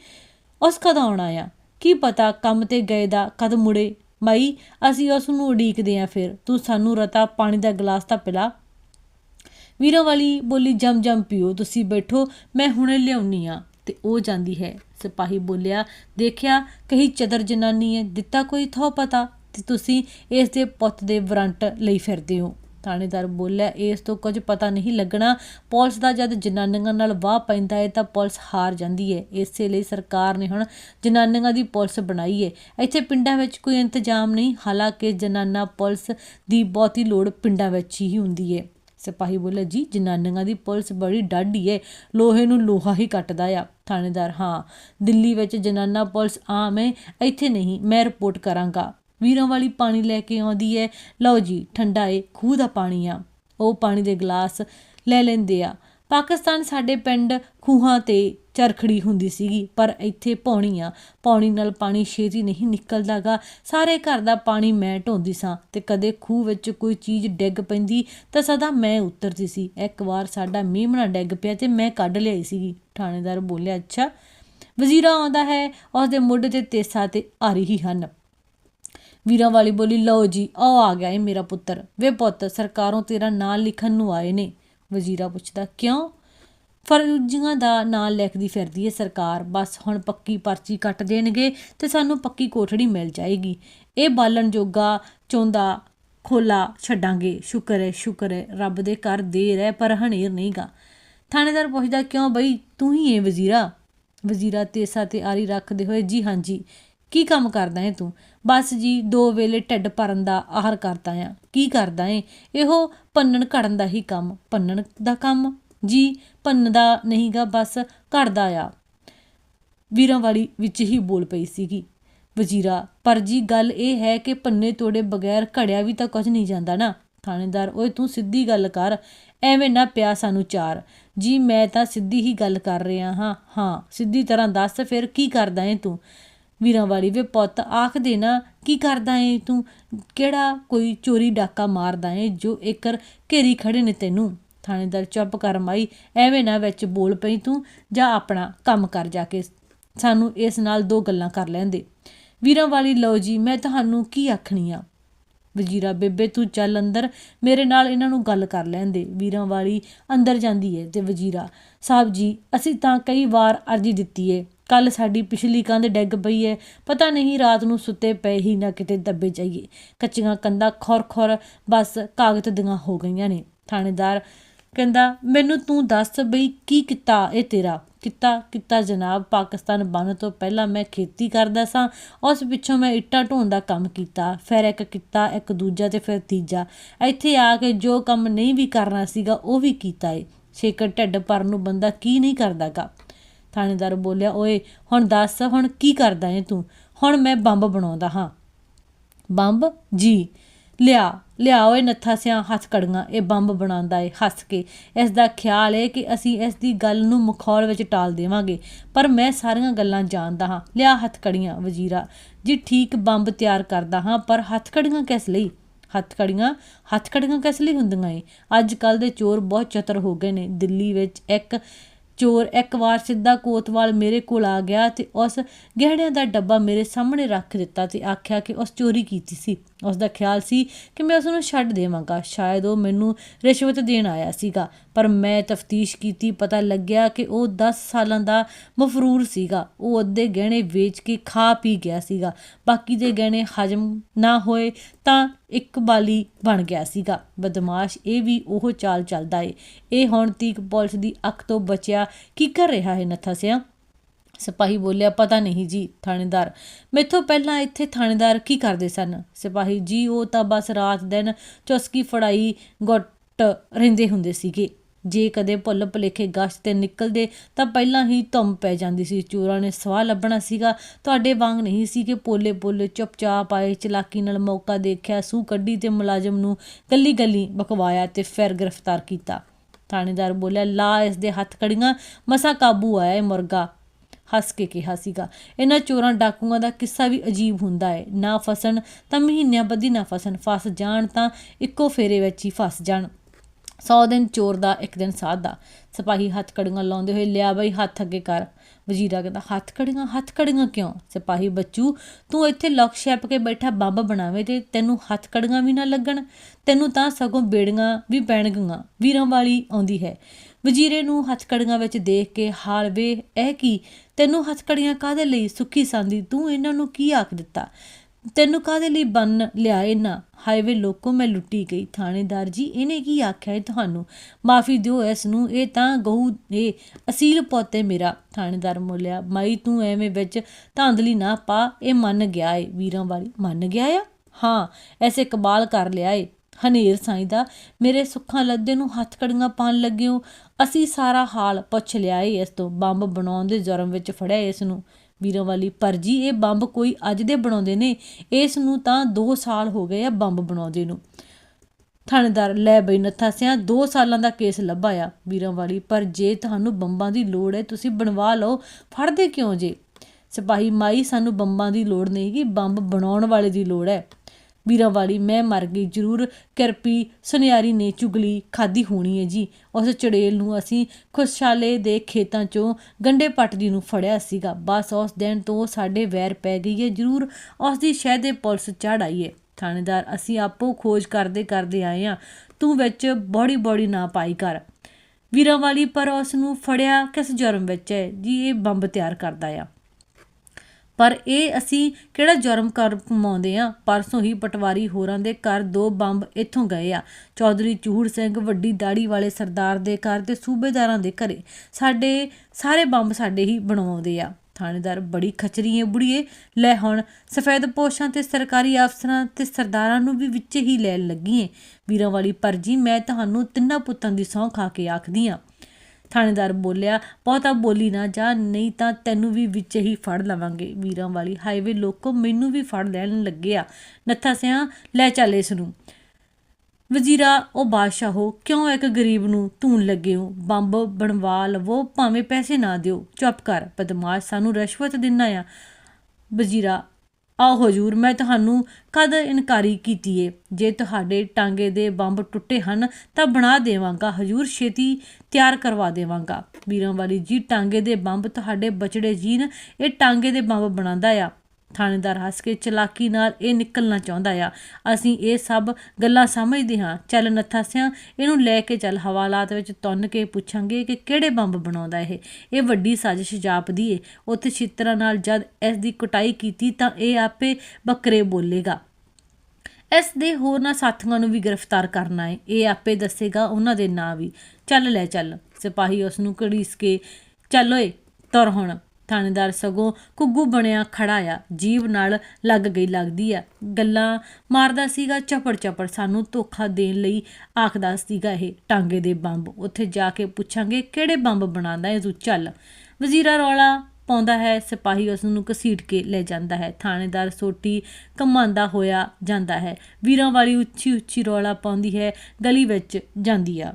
A: ਉਸ ਕਦ ਆਉਣਾ ਆ? ਕੀ ਪਤਾ ਕੰਮ ਤੇ ਗਏ ਦਾ ਕਦ ਮੁੜੇ? ਮਾਈ, ਅਸੀਂ ਉਸ ਨੂੰ ਉਡੀਕਦੇ ਆ ਫਿਰ। ਤੂੰ ਸਾਨੂੰ ਰਤਾ ਪਾਣੀ ਦਾ ਗਲਾਸ ਤਾਂ ਪਿਲਾ। ਵੀਰਾਂ ਵਾਲੀ ਬੋਲੀ ਜਮ ਜਮ ਪੀਓ, ਤੁਸੀਂ ਬੈਠੋ, ਮੈਂ ਹੁਣੇ ਲਿਆਉਣੀ ਆ। ਤੇ ਉਹ ਜਾਂਦੀ ਹੈ। ਸਿਪਾਹੀ ਬੋਲਿਆ, ਦੇਖਿਆ ਕਹੀ ਚਦਰ ਜਨਾਨੀ ਹੈ, ਦਿੱਤਾ ਕੋਈ ਥੋ ਪਤਾ ਤੇ ਤੁਸੀਂ ਇਸ ਦੇ ਪੁੱਤ ਦੇ ਵਾਰੰਟ ਲਈ ਫਿਰਦੇ ਹੋ। ਥਾਣੇਦਾਰ ਬੋਲਿਆ, ਇਸ ਤੋਂ ਕੁਝ ਪਤਾ ਨਹੀਂ ਲੱਗਣਾ। ਪੁਲਿਸ ਦਾ ਜਦ ਜਨਾਨੀਆਂ ਨਾਲ ਵਾਹ ਪੈਂਦਾ ਹੈ ਤਾਂ ਪੁਲਿਸ ਹਾਰ ਜਾਂਦੀ ਹੈ। ਇਸੇ ਲਈ ਸਰਕਾਰ ਨੇ ਹੁਣ ਜਨਾਨੀਆਂ ਦੀ ਪੁਲਿਸ ਬਣਾਈ ਹੈ। ਇੱਥੇ ਪਿੰਡਾਂ ਵਿੱਚ ਕੋਈ ਇੰਤਜ਼ਾਮ ਨਹੀਂ, ਹਾਲਾਂਕਿ ਜਨਾਨਾ ਪੁਲਿਸ ਦੀ ਬਹੁਤੀ ਲੋੜ ਪਿੰਡਾਂ ਵਿੱਚ ਹੀ ਹੁੰਦੀ ਹੈ। ਸਿਪਾਹੀ ਬੋਲੇ, ਜੀ, ਜਨਾਨੀਆਂ ਦੀ ਪੁਲਿਸ ਬੜੀ ਡਾਢੀ ਏ। ਲੋਹੇ ਨੂੰ ਲੋਹਾ ਹੀ ਕੱਟਦਾ ਆ। ਥਾਣੇਦਾਰ, ਹਾਂ, ਦਿੱਲੀ ਵਿੱਚ ਜਨਾਨਾ ਪੁਲਿਸ ਆਮ ਏ, ਇੱਥੇ ਨਹੀਂ, ਮੈਂ ਰਿਪੋਰਟ ਕਰਾਂਗਾ। ਵੀਰਾਂ ਵਾਲੀ ਪਾਣੀ ਲੈ ਕੇ ਆਉਂਦੀ ਏ। ਲਓ ਜੀ, ਠੰਡਾ ਏ, ਖੂਹ ਦਾ ਪਾਣੀ ਆ। ਉਹ ਪਾਣੀ ਦੇ ਗਲਾਸ ਲੈ ਲੈਂਦੇ ਆ। ਪਾਕਿਸਤਾਨ ਸਾਡੇ ਪਿੰਡ ਖੂਹਾਂ ਤੇ ਚਰਖੜੀ ਹੁੰਦੀ ਸੀਗੀ, ਪਰ ਇੱਥੇ ਪੌਣੀ ਆ। ਪੌਣੀ ਨਾਲ ਪਾਣੀ ਛੇਤੀ ਨਹੀਂ ਨਿਕਲਦਾਗਾ। ਸਾਰੇ ਘਰ ਦਾ ਪਾਣੀ ਮੈਂ ਢੋਂਦੀ ਸਾਂ ਤੇ ਕਦੇ ਖੂਹ ਵਿੱਚ ਕੋਈ ਚੀਜ਼ ਡਿੱਗ ਪੈਂਦੀ ਤਾਂ ਸਦਾ ਮੈਂ ਉਤਰਦੀ ਸੀ। ਇੱਕ ਵਾਰ ਸਾਡਾ ਮੀਮਣਾ ਡਿੱਗ ਪਿਆ ਤੇ ਮੈਂ ਕੱਢ ਲਿਆਈ ਸੀਗੀ। ਥਾਣੇਦਾਰ ਬੋਲਿਆ, ਅੱਛਾ, ਵਜ਼ੀਰਾ ਆਉਂਦਾ ਹੈ। ਉਸ ਦੇ ਮੁੱਢ ਤੇ ਤੇਸਾ ਤੇ ਆਰੀ ਹੀ ਹਨ। ਵੀਰਾਂ ਵਾਲੀ ਬੋਲੀ, ਲਓ ਜੀ, ਆਓ ਆ ਗਿਆ ਏ ਮੇਰਾ ਪੁੱਤਰ। ਵੇ ਪੁੱਤ, ਸਰਕਾਰੋਂ ਤੇਰਾ ਨਾਂ ਲਿਖਣ ਨੂੰ ਆਏ ਨੇ। ਵਜ਼ੀਰਾ ਪੁੱਛਦਾ, ਕਿਉਂ? ਫਰਜ਼ੀਆਂ ਦਾ ਨਾਂ ਲਿਖਦੀ ਫਿਰਦੀ ਹੈ ਸਰਕਾਰ। ਬਸ ਹੁਣ ਪੱਕੀ ਪਰਚੀ ਕੱਟ ਦੇਣਗੇ ਤੇ ਸਾਨੂੰ ਪੱਕੀ ਕੋਠੜੀ ਮਿਲ ਜਾਏਗੀ। ਇਹ ਬਾਲਣ ਜੋਗਾ ਚੋਂਦਾ ਖੋਲਾ ਛੱਡਾਂਗੇ। ਸ਼ੁਕਰ ਹੈ ਸ਼ੁਕਰ ਹੈ, ਰੱਬ ਦੇ ਘਰ ਦੇਰ ਹੈ ਪਰ ਹਨੇਰ ਨਹੀਂਗਾ ਥਾਣੇਦਾਰ ਪੁੱਛਦਾ, ਕਿਉਂ ਬਈ? ਤੂੰ ਹੀ ਏ ਵਜ਼ੀਰਾ? ਵਜ਼ੀਰਾ ਤੇਸਾ ਤੇ ਆਰੀ ਰੱਖਦੇ ਹੋਏ, ਜੀ ਹਾਂਜੀ ਕੀ ਕੰਮ ਕਰਦਾ ਏ ਤੂੰ? ਬਸ ਜੀ, ਦੋ ਵੇਲੇ ਢਿੱਡ ਭਰਨ ਦਾ ਆਹਰ ਕਰਦਾ ਆ। ਕੀ ਕਰਦਾ ਏ? ਇਹੋ ਪੰਨਣ ਘੜਨ ਦਾ ਹੀ ਕੰਮ, ਪੰਨਣ ਦਾ ਕੰਮ। ਜੀ ਭੰਨਦਾ ਨਹੀਂਗਾ, ਬਸ ਘੜਦਾ ਆ। ਵੀਰਾਂ ਵਾਲੀ ਵਿੱਚ ਹੀ ਬੋਲ ਪਈ ਸੀਗੀ। ਵਜ਼ੀਰਾ, ਪਰ ਜੀ ਗੱਲ ਇਹ ਹੈ ਕਿ ਪੰਨੇ ਤੋੜੇ ਬਗੈਰ ਘੜਿਆ ਵੀ ਤਾਂ ਕੁਝ ਨਹੀਂ ਜਾਂਦਾ ਨਾ। ਥਾਣੇਦਾਰ, ਓਏ ਤੂੰ ਸਿੱਧੀ ਗੱਲ ਕਰ। ਐਵੇਂ ਨਾ ਪਿਆ ਸਾਨੂੰ ਚਾਰ। ਜੀ, ਮੈਂ ਤਾਂ ਸਿੱਧੀ ਹੀ ਗੱਲ ਕਰ ਰਿਹਾ ਹਾਂ। ਹਾਂ, ਸਿੱਧੀ ਤਰ੍ਹਾਂ ਦੱਸ, ਫਿਰ ਕੀ ਕਰਦਾ ਏ ਤੂੰ? ਵੀਰਾਂ ਵਾਲੀ ਵੇ ਪੁੱਤ ਆਖ ਦੇ ਨਾ, ਕੀ ਕਰਦਾ ਏ ਤੂੰ? ਕਿਹੜਾ ਕੋਈ ਚੋਰੀ ਡਾਕਾ ਮਾਰਦਾ ਏ ਜੋ ਏਕਰ ਘੇਰੀ ਖੜੇ ਨੇ ਤੈਨੂੰ? ਥਾਣੇਦਾਰ ਚੁੱਪ ਕਰ ਮਾਈ, ਐਵੇਂ ਨਾ ਵਿੱਚ ਬੋਲ ਪਈ ਤੂੰ, ਜਾਂ ਆਪਣਾ ਕੰਮ ਕਰ ਜਾ ਕੇ। ਸਾਨੂੰ ਇਸ ਨਾਲ ਦੋ ਗੱਲਾਂ ਕਰ ਲੈਂਦੇ। ਵੀਰਾਂ ਵਾਲੀ, ਲਓ ਜੀ, ਮੈਂ ਤੁਹਾਨੂੰ ਕੀ ਆਖਣੀ ਆ? ਵਜ਼ੀਰਾ, ਬੇਬੇ, ਤੂੰ ਚੱਲ ਅੰਦਰ, ਮੇਰੇ ਨਾਲ ਇਹਨਾਂ ਨੂੰ ਗੱਲ ਕਰ ਲੈਂਦੇ। ਵੀਰਾਂ ਵਾਲੀ ਅੰਦਰ ਜਾਂਦੀ ਏ ਤੇ ਵਜ਼ੀਰਾ ਸਾਹਿਬ ਜੀ, ਅਸੀਂ ਤਾਂ ਕਈ ਵਾਰ ਅਰਜੀ ਦਿੱਤੀ ਏ। ਕੱਲ ਸਾਡੀ ਪਿਛਲੀ ਕੰਧ ਡਿੱਗ ਪਈ ਏ। ਪਤਾ ਨਹੀਂ ਰਾਤ ਨੂੰ ਸੁੱਤੇ ਪਏ ਹੀ ਨਾ ਕਿਤੇ ਦੱਬੇ ਜਾਈਏ। ਕੱਚੀਆਂ ਕੰਧਾਂ ਖੌਰ ਖੌਰ ਬਸ ਕਾਗਜ਼ ਦੀਆਂ ਹੋ ਗਈਆਂ ਨੇ। ਥਾਣੇਦਾਰ ਕਹਿੰਦਾ, ਮੈਨੂੰ ਤੂੰ ਦੱਸ ਬਈ ਕੀ ਕੀਤਾ ਇਹ ਤੇਰਾ? ਕੀਤਾ ਕੀਤਾ ਜਨਾਬ, ਪਾਕਿਸਤਾਨ ਬਣਨ ਤੋਂ ਪਹਿਲਾਂ ਮੈਂ ਖੇਤੀ ਕਰਦਾ ਸਾਂ, ਉਸ ਪਿੱਛੋਂ ਮੈਂ ਇੱਟਾਂ ਢੋਣ ਦਾ ਕੰਮ ਕੀਤਾ, ਫਿਰ ਇੱਕ ਕੀਤਾ, ਇੱਕ ਦੂਜਾ ਤੇ ਫਿਰ ਤੀਜਾ। ਇੱਥੇ ਆ ਕੇ ਜੋ ਕੰਮ ਨਹੀਂ ਵੀ ਕਰਨਾ ਸੀਗਾ, ਉਹ ਵੀ ਕੀਤਾ ਏ। ਛੇਕੜ ਢਿੱਡ ਭਰਨ ਨੂੰ ਬੰਦਾ ਕੀ ਨਹੀਂ ਕਰਦਾਗਾ? ਥਾਣੇਦਾਰ ਬੋਲਿਆ, ਓਏ, ਹੁਣ ਦੱਸ, ਹੁਣ ਕੀ ਕਰਦਾ ਏ ਤੂੰ? ਹੁਣ ਮੈਂ ਬੰਬ ਬਣਾਉਂਦਾ ਹਾਂ। ਬੰਬ? ਜੀ। ਲਿਆ ਲਿਆ ਓਏ ਨੱਥਾ ਸਿਆ ਹੱਥ ਕੜੀਆਂ, ਇਹ ਬੰਬ ਬਣਾਉਂਦਾ ਏ, ਹੱਸ ਕੇ। ਇਸ ਦਾ ਖਿਆਲ ਏ ਕਿ ਅਸੀਂ ਇਸ ਦੀ ਗੱਲ ਨੂੰ ਮਖੌਲ ਵਿੱਚ ਟਾਲ ਦੇਵਾਂਗੇ, ਪਰ ਮੈਂ ਸਾਰੀਆਂ ਗੱਲਾਂ ਜਾਣਦਾ ਹਾਂ। ਲਿਆ ਹੱਥ ਕੜੀਆਂ, ਵਜ਼ੀਰਾ। ਜੀ ਠੀਕ ਬੰਬ ਤਿਆਰ ਕਰਦਾ ਹਾਂ, ਪਰ ਹੱਥ ਕੜੀਆਂ ਕਿਸ ਲਈ? ਹੱਥ ਕੜੀਆਂ ਹੱਥ ਕੜੀਆਂ ਕਿਸ ਲਈ ਹੁੰਦੀਆਂ ਏ? ਅੱਜ ਕੱਲ ਦੇ ਚੋਰ ਬਹੁਤ ਚਤਰ ਹੋ ਗਏ ਨੇ। ਦਿੱਲੀ ਵਿੱਚ ਇੱਕ ਚੋਰ ਇੱਕ ਵਾਰ ਸਿੱਧਾ ਕੋਤਵਾਲ ਮੇਰੇ ਕੋਲ ਆ ਗਿਆ ਤੇ ਉਸ ਗਹਿਣਿਆਂ ਦਾ ਡੱਬਾ ਮੇਰੇ ਸਾਹਮਣੇ ਰੱਖ ਦਿੱਤਾ ਤੇ ਆਖਿਆ ਕਿ ਉਸ ਚੋਰੀ ਕੀਤੀ ਸੀ। ਉਸ ਦਾ ਖਿਆਲ ਸੀ ਕਿ ਮੈਂ ਉਸ ਨੂੰ ਛੱਡ ਦੇਵਾਂਗਾ। ਸ਼ਾਇਦ ਉਹ ਮੈਨੂੰ ਰਿਸ਼ਵਤ ਦੇਣ ਆਇਆ ਸੀਗਾ, ਪਰ ਮੈਂ ਤਫਤੀਸ਼ ਕੀਤੀ, ਪਤਾ ਲੱਗਿਆ ਕਿ ਉਹ 10 ਸਾਲਾਂ ਦਾ ਮਫਰੂਰ ਸੀਗਾ। ਉਹ ਅੱਧੇ ਗਹਿਣੇ ਵੇਚ ਕੇ ਖਾ ਪੀ ਗਿਆ ਸੀਗਾ। ਬਾਕੀ ਦੇ ਗਹਿਣੇ ਹਜਮ ਨਾ ਹੋਏ ਤਾਂ ਇੱਕ ਬਾਲੀ ਬਣ ਗਿਆ ਸੀਗਾ। ਬਦਮਾਸ਼, ਇਹ ਵੀ ਉਹ ਚਾਲ ਚੱਲਦਾ ਏ। ਇਹ ਹੁਣ ਤੀਕ ਪੁਲਿਸ ਦੀ ਅੱਖ ਤੋਂ ਬਚਿਆ ਕੀ ਕਰ ਰਿਹਾ ਹੈ ਨੱਥਾ ਸਿਆ? ਸਿਪਾਹੀ ਬੋਲਿਆ, ਪਤਾ ਨਹੀਂ ਜੀ, ਥਾਣੇਦਾਰ। ਮੈਥੋਂ ਪਹਿਲਾਂ ਇੱਥੇ ਥਾਣੇਦਾਰ ਕੀ ਕਰਦੇ ਸਨ? ਸਿਪਾਹੀ, ਜੀ, ਉਹ ਤਾਂ ਬਸ ਰਾਤ ਦਿਨ ਚੁਸਕੀ ਫੜਾਈ, ਗੁੱਟ ਰਹਿੰਦੇ ਹੁੰਦੇ ਸੀਗੇ। ਜੇ ਕਦੇ ਭੁੱਲ ਭੁਲੇਖੇ ਗਸ਼ਤ ਤੇ ਨਿਕਲਦੇ, ਤਾਂ ਪਹਿਲਾਂ ਹੀ ਧੁੰਮ ਪੈ ਜਾਂਦੀ ਸੀ। ਚੋਰਾਂ ਨੇ ਸਵਾਹ ਲੱਭਣਾ ਸੀਗਾ। ਤੁਹਾਡੇ ਵਾਂਗ ਨਹੀਂ ਸੀ ਕਿ ਪੋਲੇ ਪੋਲੇ ਚੁੱਪਚਾਪ ਆਏ, ਚਲਾਕੀ ਨਾਲ ਮੌਕਾ ਦੇਖਿਆ ਸੂ ਕੱਢੀ ਤੇ ਮੁਲਾਜ਼ਮ ਨੂੰ ਗੱਲੀ ਗੱਲੀ ਬਕਵਾਇਆ ਤੇ ਫਿਰ ਗ੍ਰਿਫਤਾਰ ਕੀਤਾ। ਥਾਣੇਦਾਰ ਬੋਲਿਆ, ਲਾ ਇਸ ਦੇ ਹੱਥ ਕੜੀਆਂ, ਮਸਾ ਕਾਬੂ ਆਇਆ ਇਹ ਮੁਰਗਾ। ਹੱਸ ਕੇ ਕਿਹਾ ਸੀਗਾ। ਇਹਨਾਂ ਚੋਰਾਂ ਡਾਕੂਆਂ ਦਾ ਕਿੱਸਾ ਵੀ ਅਜੀਬ ਹੁੰਦਾ ਹੈ ਨਾ ਫਸਣ ਤਾਂ ਮਹੀਨਿਆਂ ਬੱਧੀ ਨਾ ਫਸਣ, ਫਸ ਜਾਣ ਤਾਂ ਇੱਕੋ ਫੇਰੇ ਵਿੱਚ ਹੀ ਫਸ ਜਾਣ। 100 ਦਿਨ ਚੋਰ ਦਾ, ਇੱਕ ਦਿਨ ਸਾਧ ਦਾ। ਸਿਪਾਹੀ ਹੱਥ ਕੜੀਆਂ ਲਾਉਂਦੇ ਹੋਏ, ਲਿਆ ਬਈ ਹੱਥ ਅੱਗੇ ਕਰ। ਵਜ਼ੀਰਾ ਕਹਿੰਦਾ, ਹੱਥ ਕੜੀਆਂ ਹੱਥ ਕੜੀਆਂ ਕਿਉਂ? ਸਿਪਾਹੀ, ਬੱਚੂ, ਤੂੰ ਇੱਥੇ ਲੁਕ ਛਿਪ ਕੇ ਬੈਠਾ, ਬੰਬ ਬਣਾਵੇ ਤੇ ਤੈਨੂੰ ਹੱਥ ਕੜੀਆਂ ਵੀ ਨਾ ਲੱਗਣ। ਤੈਨੂੰ ਤਾਂ ਸਗੋਂ ਬੇੜੀਆਂ ਵੀ ਪੈਣਗੀਆਂ, ਵੀਰਾਂ ਵਾਲੀ ਆਉਂਦੀ ਹੈ। ਵਜ਼ੀਰੇ ਨੂੰ ਹੱਥ ਹੱਥਕੜੀਆਂ ਵਿੱਚ ਦੇਖ ਕੇ ਹਾਲ ਵੇ, ਇਹ ਕੀ? ਤੈਨੂੰ ਹੱਥਕੜੀਆਂ ਕਾਦੇ ਲਈ ਸੁੱਖੀ ਸੰਦੀ? ਤੂੰ ਇਹਨਾਂ ਨੂੰ ਕੀ ਆਖ ਦਿੱਤਾ? ਤੈਨੂੰ ਕਾਦੇ ਲਈ ਬੰਨ ਲਿਆਏ ਨਾ ਹਾਈਵੇ ਲੋਕੋ, ਮੈਂ ਲੁੱਟੀ ਗਈ। ਥਾਣੇਦਾਰ ਜੀ, ਇਹਨੇ ਕੀ ਆਖਿਆ ਹੈ ਤੁਹਾਨੂੰ? ਮਾਫੀ ਦਿਓ ਇਸ ਨੂੰ, ਇਹ ਤਾਂ ਗਊ, ਇਹ ਅਸੀਲ ਪੋਤੇ ਮੇਰਾ। ਥਾਣੇਦਾਰ ਮੋਲਿਆ ਮਾਈ ਤੂੰ ਐਵੇਂ ਵਿੱਚ ਧਾਂਦਲੀ ਨਾ ਪਾ, ਇਹ ਮੰਨ ਗਿਆ ਏ। ਵੀਰਾਂ ਵਾਲੀ, ਮੰਨ ਗਿਆ ਆ? ਹਾਂ, ਐਸੇ ਕਬਾਲ ਕਰ ਲਿਆ ਏ। ਹਨੇਰ ਸਾਈਂ ਦਾ ਮੇਰੇ ਸੁੱਖਾਂ ਲੱਦੇ ਨੂੰ ਹੱਥ ਕੜੀਆਂ ਪਾਣ ਲੱਗਿਓ। ਅਸੀਂ ਸਾਰਾ ਹਾਲ ਪੁੱਛ ਲਿਆ ਏ ਇਸ ਤੋਂ, ਬੰਬ ਬਣਾਉਣ ਦੇ ਜੁਰਮ ਵਿੱਚ ਫੜਿਆ ਇਸ ਨੂੰ। ਵੀਰਾਂ ਵਾਲੀ, ਪਰ ਜੀ, ਇਹ ਬੰਬ ਕੋਈ ਅੱਜ ਦੇ ਬਣਾਉਂਦੇ ਨੇ। ਇਸ ਨੂੰ ਤਾਂ 2 ਸਾਲ ਹੋ ਗਏ ਆ ਬੰਬ ਬਣਾਉਂਦੇ ਨੂੰ। ਥਾਣੇਦਾਰ, ਲੈ ਬਈ ਨੱਥਾ ਸਿਆ 2 ਸਾਲਾਂ ਦਾ ਕੇਸ ਲੱਭਾਇਆ ਵੀਰਾਂ ਵਾਲੀ, ਪਰ ਜੇ ਤੁਹਾਨੂੰ ਬੰਬਾਂ ਦੀ ਲੋੜ ਹੈ ਤੁਸੀਂ ਬਣਵਾ ਲਓ। ਫੜਦੇ ਕਿਉਂ ਜੇ? ਸਿਪਾਹੀ ਮਾਈ, ਸਾਨੂੰ ਬੰਬਾਂ ਦੀ ਲੋੜ ਨਹੀਂ ਕਿ ਬੰਬ ਬਣਾਉਣ ਵਾਲੇ ਦੀ ਲੋੜ ਹੈ ਵੀਰਾਂ ਵਾਲੀ ਮੈਂ ਮਰ ਗਈ, ਜ਼ਰੂਰ ਕਿਰਪੀ ਸੁਨਿਆਰੀ ਨੇ ਚੁਗਲੀ ਖਾਦੀ ਹੋਣੀ ਹੈ ਜੀ। ਉਸ ਚੜੇਲ ਨੂੰ ਅਸੀਂ ਖੁਸ਼ਹਾਲੇ ਦੇ ਖੇਤਾਂ ਚੋਂ ਗੰਡੇ ਪੱਟਦੀ ਨੂੰ ਫੜਿਆ ਸੀਗਾ। ਬਸ ਉਸ ਦਿਨ ਤੋਂ ਸਾਡੇ ਵੈਰ ਪੈ ਗਈ ਹੈ, ਜ਼ਰੂਰ ਉਸ ਦੀ ਸ਼ਹਿ ਦੇ ਪੁਲਿਸ ਚੜ ਆਈ ਹੈ। ਥਾਣੇਦਾਰ, ਅਸੀਂ ਆਪੋ ਖੋਜ ਕਰਦੇ ਕਰਦੇ ਆਏ ਆ ਤੂੰ ਵਿੱਚ ਬੋੜੀ ਬੋੜੀ ਨਾ ਪਾਈ ਕਰ। ਵੀਰਾਂ ਵਾਲੀ ਪਰ ਉਸ ਨੂੰ ਫੜਿਆ ਕਿਸ ਜੁਰਮ ਵਿੱਚ ਹੈ? ਜੀ, ਇਹ ਬੰਬ ਤਿਆਰ ਕਰਦਾ ਆ। ਪਰ ਇਹ ਅਸੀਂ ਕਿਹੜਾ ਜੁਰਮ ਕਰ ਕਮਾਉਂਦੇ ਆ ਪਰਸੋਂ ਹੀ ਪਟਵਾਰੀ ਹੋਰਾਂ ਦੇ ਘਰ ਦੋ ਬੰਬ ਇੱਥੋਂ ਗਏ ਆ। ਚੌਧਰੀ ਚੂਹੜ ਸਿੰਘ ਵੱਡੀ ਦਾੜੀ ਵਾਲੇ ਸਰਦਾਰ ਦੇ ਘਰ ਤੇ ਸੂਬੇਦਾਰਾਂ ਦੇ ਘਰੇ। ਸਾਡੇ ਸਾਰੇ ਬੰਬ ਸਾਡੇ ਹੀ ਬਣਵਾਉਂਦੇ ਆ। ਥਾਣੇਦਾਰ ਬੜੀ ਖਚਰੀ ਏ ਬੁੜੀਏ। ਲੈ ਹੁਣ ਸਫੈਦ ਪੋਸ਼ਾਂ ਤੇ ਸਰਕਾਰੀ ਅਫਸਰਾਂ ਤੇ ਸਰਦਾਰਾਂ ਨੂੰ ਵੀ ਵਿੱਚ ਹੀ ਲੈਣ ਲੱਗੀ ਏ। ਵੀਰਾਂ ਵਾਲੀ ਪਰਜੀ, ਮੈਂ ਤੁਹਾਨੂੰ ਤਿੰਨਾਂ ਪੁੱਤਾਂ ਦੀ ਸਹੁੰ ਖਾ ਕੇ ਆਖਦੀ ਆ। ਥਾਣੇਦਾਰ ਬੋਲਿਆ, ਬਹੁਤਾ ਬੋਲੀ ਨਾ ਜਾ, ਨਹੀਂ ਤਾਂ ਤੈਨੂੰ ਵੀ ਵਿੱਚ ਹੀ ਫੜ ਲਵਾਂਗੇ। ਵੀਰਾਂ ਵਾਲੀ ਹਾਈਵੇ ਲੋਕੋ ਮੈਨੂੰ ਵੀ ਫੜ ਲੈਣ ਲੱਗਿਆ ਨੱਥਾ ਸਿਆ, ਲੈ ਚੱਲ ਇਸ ਨੂੰ। ਵਜ਼ੀਰਾ, ਉਹ ਬਾਦਸ਼ਾਹ ਹੋ, ਕਿਉਂ ਇੱਕ ਗਰੀਬ ਨੂੰ ਧੂਣ ਲੱਗੇ ਹੋ? ਬੰਬ ਬਣਵਾ ਲਵੋ, ਭਾਵੇਂ ਪੈਸੇ ਨਾ ਦਿਓ। ਚੁੱਪ ਕਰ, ਬਦਮਾਸ਼, ਸਾਨੂੰ ਰਿਸ਼ਵਤ ਦਿੰਨਾ ਆ। ਵਜ਼ੀਰਾ ਆਓ ਹਜੂਰ, ਮੈਂ ਤੁਹਾਨੂੰ ਕਦ ਇਨਕਾਰੀ ਕੀਤੀ ਏ? ਜੇ ਤੁਹਾਡੇ ਟਾਂਗੇ ਦੇ ਬੰਬ ਟੁੱਟੇ ਹਨ, ਤਾਂ ਬਣਾ ਦੇਵਾਂਗਾ। ਹਜੂਰ, ਛੇਤੀ ਤਿਆਰ ਕਰਵਾ ਦੇਵਾਂਗਾ। ਵੀਰਾਂ ਵਾਲੀ ਜੀ, ਟਾਂਗੇ ਦੇ ਬੰਬ ਤੁਹਾਡੇ ਬਚੜੇ ਜੀਨ, ਇਹ ਟਾਂਗੇ ਦੇ ਬੰਬ ਬਣਾਉਂਦਾ ਆ। ਥਾਣੇਦਾਰ ਹੱਸ ਕੇ ਚਲਾਕੀ ਨਾਲ ਇਹ ਨਿਕਲਣਾ ਚਾਹੁੰਦਾ ਆ। ਅਸੀਂ ਇਹ ਸਭ ਗੱਲਾਂ ਸਮਝਦੇ ਹਾਂ। ਚੱਲ ਨੱਥਾ ਸਿਆ, ਇਹਨੂੰ ਲੈ ਕੇ ਚੱਲ ਹਵਾਲਾਤ ਵਿੱਚ ਤੁੰਨ ਕੇ ਪੁੱਛਾਂਗੇ ਕਿ ਕਿਹੜੇ ਬੰਬ ਬਣਾਉਂਦਾ ਇਹ। ਇਹ ਵੱਡੀ ਸਾਜ਼ਿਸ਼ ਜਾਪਦੀ ਏ। ਉੱਥੇ ਛਿੱਤਰਾਂ ਨਾਲ ਜਦ ਇਸ ਦੀ ਕੁਟਾਈ ਕੀਤੀ ਤਾਂ ਇਹ ਆਪੇ ਬੱਕਰੇ ਬੋਲੇਗਾ। ਇਸ ਦੇ ਹੋਰਨਾਂ ਸਾਥੀਆਂ ਨੂੰ ਵੀ ਗ੍ਰਿਫਤਾਰ ਕਰਨਾ ਏ। ਇਹ ਆਪੇ ਦੱਸੇਗਾ ਉਹਨਾਂ ਦੇ ਨਾਂ ਵੀ। ਚੱਲ ਲੈ ਚੱਲ। ਸਿਪਾਹੀ ਉਸ ਨੂੰ ਘੜੀਸ ਕੇ, ਚੱਲ ਓਏ, ਤੁਰ ਹੁਣ। ਥਾਣੇਦਾਰ ਸਗੋਂ ਕੁੱਗੂ ਬਣਿਆ ਖੜਾ ਆ। ਜੀਭ ਨਾਲ ਲੱਗ ਗਈ ਲੱਗਦੀ ਆ। ਗੱਲਾਂ ਮਾਰਦਾ ਸੀਗਾ ਚਪੜ ਚਪੜ ਸਾਨੂੰ ਧੋਖਾ ਦੇਣ ਲਈ ਆਖਦਾ ਸੀਗਾ ਇਹ ਟਾਂਗੇ ਦੇ ਬੰਬ। ਉੱਥੇ ਜਾ ਕੇ ਪੁੱਛਾਂਗੇ, ਕਿਹੜੇ ਬੰਬ ਬਣਾਉਂਦਾ ਹੈ ਤੂੰ ਚੱਲ। ਵਜ਼ੀਰਾ ਰੌਲਾ ਪਾਉਂਦਾ ਹੈ, ਸਿਪਾਹੀ ਉਸ ਨੂੰ ਘਸੀਟ ਕੇ ਲੈ ਜਾਂਦਾ ਹੈ। ਥਾਣੇਦਾਰ ਸੋਟੀ ਕਮਾਂਦਾ ਹੋਇਆ ਜਾਂਦਾ ਹੈ। ਵੀਰਾਂ ਵਾਲੀ ਉੱਚੀ ਉੱਚੀ ਰੌਲਾ ਪਾਉਂਦੀ ਹੈ, ਗਲੀ ਵਿੱਚ ਜਾਂਦੀ ਆ।